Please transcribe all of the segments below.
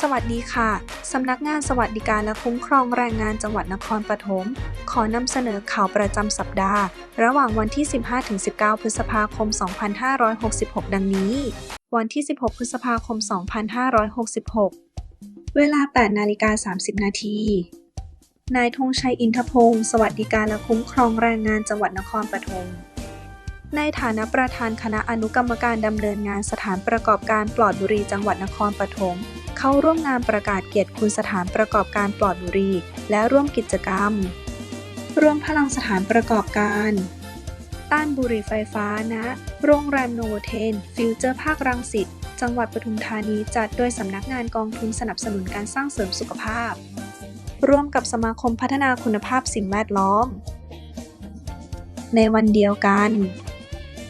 สวัสดีค่ะ สำนักงานสวัสดิการและคุ้มครองแรงงานจังหวัดนครปฐม ขอนำเสนอข่าวประจำสัปดาห์ ระหว่างวันที่ 15-19 พฤษภาคม 2566 ดังนี้ วันที่ 16 พฤษภาคม 2566 เวลา 8 นาฬิกา 30 นาที นายธงชัยอินทพงศ์สวัสดิการและคุ้มครองแรงงานจังหวัดนครปฐมในฐานะประธานคณะอนุกรรมการดำเนินงานสถานประกอบการปลอดบุหรี่จังหวัดนครปฐมเข้าร่วมงานประกาศเกียรติคุณสถานประกอบการปลอดบุหรี่และร่วมกิจกรรม รวมพลังสถานประกอบการ ต้านบุหรี่ไฟฟ้าณโรงแรมโนโวเทน ฟิวเจอร์ภาครังสิตจังหวัดปทุมธานีจัดโดยสำนักงานกองทุนสนับสนุนการสร้างเสริมสุขภาพ ร่วมกับสมาคมพัฒนาคุณภาพสิ่งแวดล้อม ในวันเดียวกัน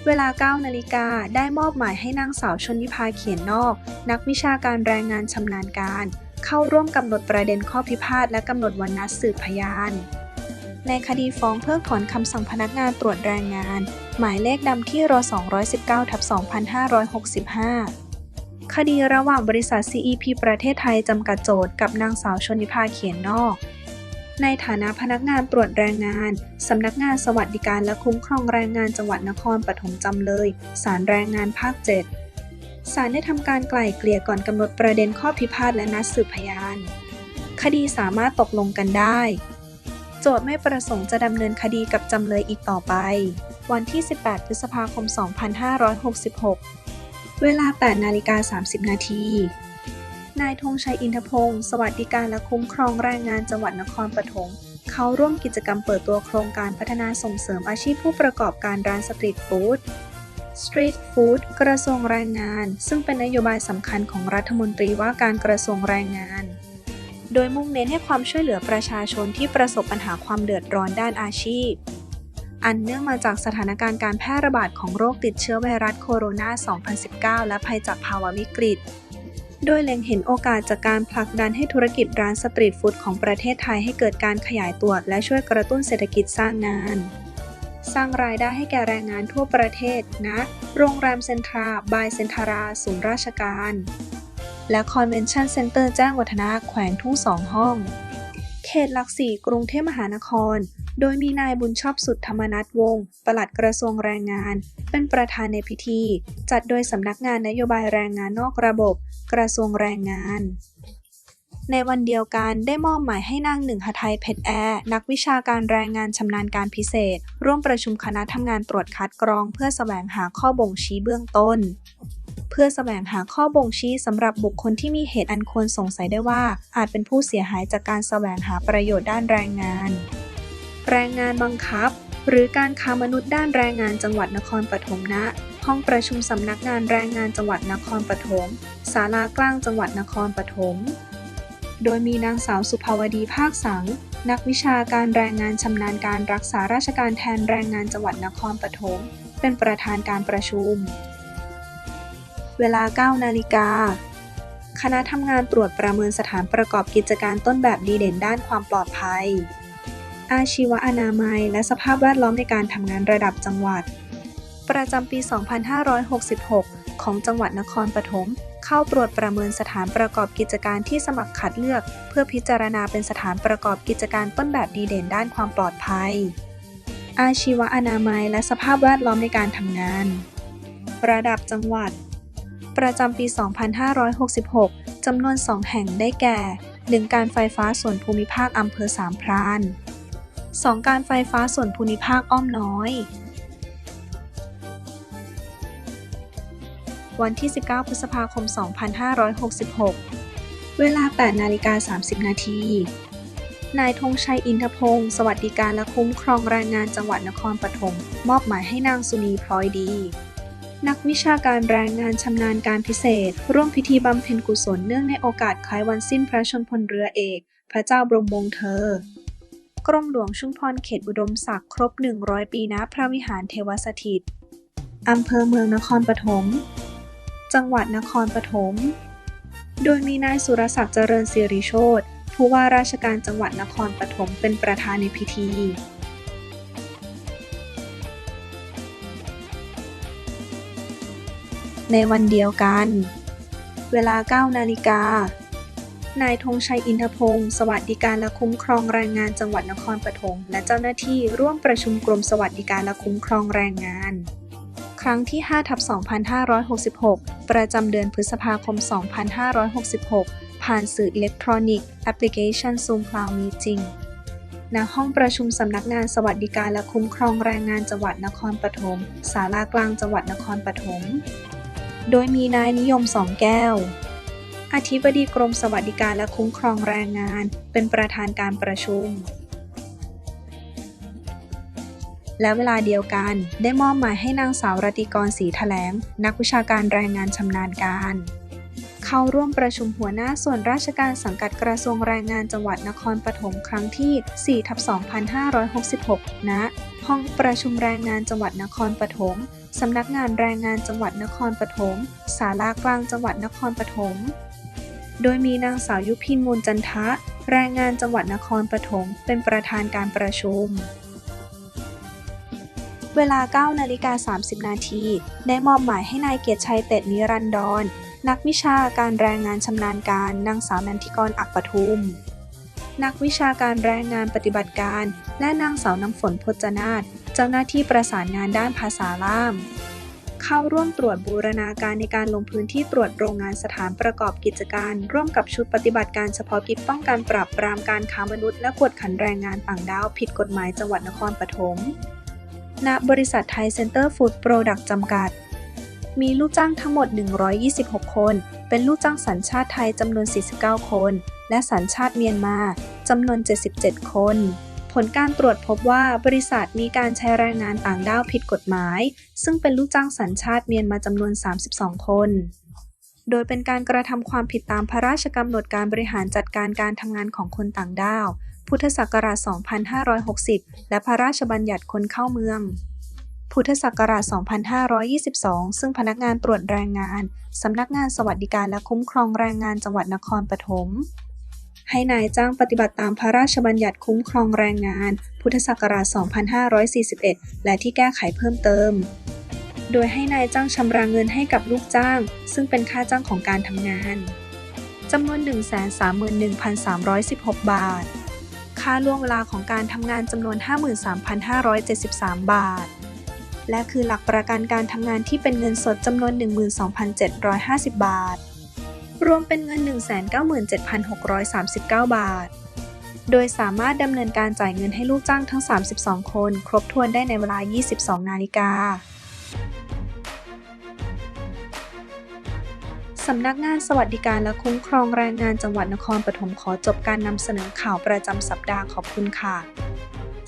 เวลา 9 นาฬิกาได้มอบหมายให้นางสาวชนยิพาเขียนนอก นักวิชาการแรงงานชำนาญการ เข้าร่วมกำหนดประเด็นข้อพิพาทและกำหนดวันนัดสืบพยาน ในคดีฟ้องเพิกถอนคำสั่งพนักงานตรวจแรงงาน หมายเลขดำที่ร219ทับ2565 คดีระหว่างบริษัท CEP ประเทศไทยจำกัดโจทย์กับนางสาวชนนิพาเขียนนอก ในฐานะพนักงานตรวจแรงงาน สำนักงานสวัสดิการและคุ้มครองแรงงานจังหวัดนครปฐมจำเลยศาลแรงงานภาค 7ศาลได้ทำการไกล่เกลี่ยก่อนกำหนดประเด็นข้อพิพาทและนัดสืบพยาน คดีสามารถตกลงกันได้โจทย์ไม่ประสงค์จะดำเนินคดีกับจำเลยอีกต่อไป วันที่ 18 พฤษภาคม 2566 เวลา 8 นาฬิกา 30 นาที นายธงชัยอินทพงศ์สวัสดิการและคุ้มครองแรงงานจังหวัดนครปฐมเขาร่วมกิจกรรมเปิดตัวโครงการพัฒนาส่งเสริมอาชีพผู้ประกอบการร้านสตรีทฟู้ดสตรีทฟู้ดกระทรวงแรงงาน ซึ่งเป็นนโยบายสำคัญของรัฐมนตรีว่าการกระทรวงแรงงาน โดยมุ่งเน้นให้ความช่วยเหลือประชาชนที่ประสบปัญหาความเดือดร้อนด้านอาชีพ อันเนื่องมาจากสถานการณ์การแพร่ระบาดของโรคติดเชื้อไวรัสโคโรนา 2019 และภัยจากภาวะวิกฤต โดยเล็งเห็นโอกาสจากการผลักดันให้ธุรกิจร้านสตรีทฟู้ดของประเทศไทยให้เกิดการขยายตัว และช่วยกระตุ้นเศรษฐกิจสร้างงาน สร้างรายได้ให้แก่แรงงานทั่วประเทศณนะ โรงแรมเซ็นทรา บายเซ็นทราศูนย์ราชการ และคอนเวนชั่นเซ็นเตอร์แจ้งวัฒนะแขวงทุ่งสองห้อง เขตหลักสี่กรุงเทพมหานคร โดยมีนายบุญชอบสุดธรรมนัทวงศ์ปลัดกระทรวงแรงงาน เป็นประธานในพิธี จัดโดยสำนักงานนโยบายแรงงานนอกระบบ กระทรวงแรงงาน ในวันเดียวกันได้มอบหมายให้นางหนึ่งหทัยเพชรแอร์นักวิชาการแรงงานชำนาญการพิเศษ ร่วมประชุมคณะทำงานตรวจคัดกรอง เพื่อแสวงหาข้อบ่งชี้เบื้องต้นเพื่อแสวงหาข้อบ่งชี้สำหรับบุคคลที่มีเหตุอันควรสงสัยได้ว่า อาจเป็นผู้เสียหายจากการแสวงหาประโยชน์ด้านแรงงาน แรงงานบังคับ หรือการค้ามนุษย์ด้านแรงงานจังหวัดนครปฐมณห้องประชุมสำนักงานแรงงานจังหวัดนครปฐมศาลากลางจังหวัดนครปฐมโดยมีนางสาวสุภาวดีภาคสัง นักวิชาการแรงงานชำนาญการรักษาราชการแทนแรงงานจังหวัดนครปฐมเป็นประธานการประชุม เวลา 9 นาฬิกา คณะทำงานตรวจประเมินสถานประกอบกิจการต้นแบบดีเด่นด้านความปลอดภัย อาชีวอนามัย และสภาพแวดล้อมในการทำงานระดับจังหวัด ประจำปี 2566 ของจังหวัดนครปฐมเข้าตรวจประเมินสถานประกอบกิจการที่สมัครคัดเลือก เพื่อพิจารณาเป็นสถานประกอบกิจการต้นแบบดีเด่นด้านความปลอดภัย อาชีวอนามัย และสภาพแวดล้อมในการทำงาน ระดับจังหวัด ประจำปี 2566จำนวน 2 แห่งได้แก่ 1 การไฟฟ้าส่วนภูมิภาคอำเภอสามพราน 2 การไฟฟ้าส่วนภูมิภาคอ้อมน้อย วันที่ 19 พฤษภาคม 2566 เวลา 8 นาฬิกา 30 นาที นายธงชัยอินทพงศ์สวัสดิการและคุ้มครองแรงงานจังหวัดนครปฐมมอบหมายให้นางสุนีพลอยดี นักวิชาการแรงงานชำนาญการพิเศษ ร่วมพิธีบำเพ็ญกุศลเนื่องในโอกาสคล้ายวันสิ้นพระชนพลเรือเอก พระเจ้าบรมวงศ์เธอ รมหลวงชุมพรเขตอุดมศักดิ์ครบ 100 ปีณพระวิหารเทวสถิต อำเภอเมืองนครปฐม จังหวัดนครปฐม โดยมีนายสุรศักดิ์เจริญสิริโชตผู้ว่าราชการจังหวัดนครปฐมเป็นประธานในพิธีในวันเดียวกัน เวลา 9 นาฬิกา นายธงชัยอินทพงศ์สวัสดิการและคุ้มครองแรงงานจังหวัดนครปฐมและเจ้าหน้าที่ร่วมประชุมกรมสวัสดิการและคุ้มครองแรงงาน ครั้งที่5ทับ2566 ประจำเดือนพฤษภาคม 2566 ผ่านสื่ออิเล็กทรอนิกส์แอปพลิเคชัน Zoom Cloud Meeting ณห้องประชุมสำนักงานสวัสดิการและคุ้มครองแรงงานจังหวัดนครปฐมศาลากลางจังหวัดนครปฐม โดยมีนายนิยมสองแก้ว อธิบดีกรมสวัสดิการและคุ้มครองแรงงาน เป็นประธานการประชุม และเวลาเดียวกันได้มอบหมายให้นางสาวรติกรศรีแถลง นักวิชาการแรงงานชำนาญการ เข้าร่วมประชุมหัวหน้าส่วนราชการสังกัดกระทรวงแรงงานจังหวัดนครปฐมครั้งที่4ทับ2566ณะห้องประชุมแรงงานจังหวัดนครปฐมสำนักงานแรงงานจังหวัดนครปฐม ศาลากลางจังหวัดนครปฐม โดยมีนางสาวยุพินมูลจันทะ แรงงานจังหวัดนครปฐมเป็นประธานการประชุม เวลา 9 นาฬิกา 30 นาที ได้มอบหมายให้นายเกียรติชัยเตดนิรันดร นักวิชาการแรงงานชำนาญการนางสาวนันทิกรอักปทุม นักวิชาการแรงงานปฏิบัติการ และนางสาวน้ำฝนพจนาถเจ้าหน้าที่ประสานงานด้านภาษาล่าม เข้าร่วมตรวจบูรณาการในการลงพื้นที่ตรวจโรงงานสถานประกอบกิจการ ร่วมกับชุดปฏิบัติการเฉพาะกิจป้องกันปราบปรามการค้ามนุษย์และกวดขันแรงงานต่างด้าวผิดกฎหมายจังหวัดนครปฐมณบริษัทไทยเซ็นเตอร์ฟู้ดโปรดักต์จำกัด มีลูกจ้างทั้งหมด 126 คน เป็นลูกจ้างสัญชาติไทยจำนวน 49 คน และสัญชาติเมียนมาจำนวน 77 คน ผลการตรวจพบว่าบริษัทมีการใช้แรงงานต่างด้าวผิดกฎหมาย ซึ่งเป็นลูกจ้างสัญชาติเมียนมาจำนวน 32 คน โดยเป็นการกระทำความผิดตามพระราชกำหนดการบริหารจัดการการทำงานของคนต่างด้าว พุทธศักราช 2560 และพระราชบัญญัติคนเข้าเมือง พุทธศักราช 2522 ซึ่งพนักงานตรวจแรงงาน สำนักงานสวัสดิการและคุ้มครองแรงงานจังหวัดนครปฐม ให้นายจ้างปฏิบัติตามพระราชบัญญัติคุ้มครองแรงงาน พุทธศักราช 2541 และที่แก้ไขเพิ่มเติม โดยให้นายจ้างชำระเงินให้กับลูกจ้าง ซึ่งเป็นค่าจ้างของการทำงานจำนวน 131,316 บาท ค่าล่วงเวลาของการทำงานจำนวน 53,573 บาท และคือหลักประกันการทำงานที่เป็นเงินสดจำนวน 12,750 บาท รวมเป็นเงิน 197,639 บาท โดยสามารถดำเนินการจ่ายเงินให้ลูกจ้างทั้ง 32 คน ครบถ้วนได้ในเวลา 22 นาฬิกาสำนักงานสวัสดิการและคุ้มครองแรงงานจังหวัดนครปฐมขอจบการนำเสนอข่าวประจำสัปดาห์ขอบคุณค่ะ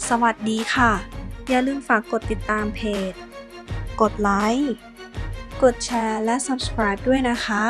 สวัสดีค่ะ อย่าลืมฝากกดติดตามเพจ กดไลค์ กดแชร์ และ subscribe ด้วยนะคะ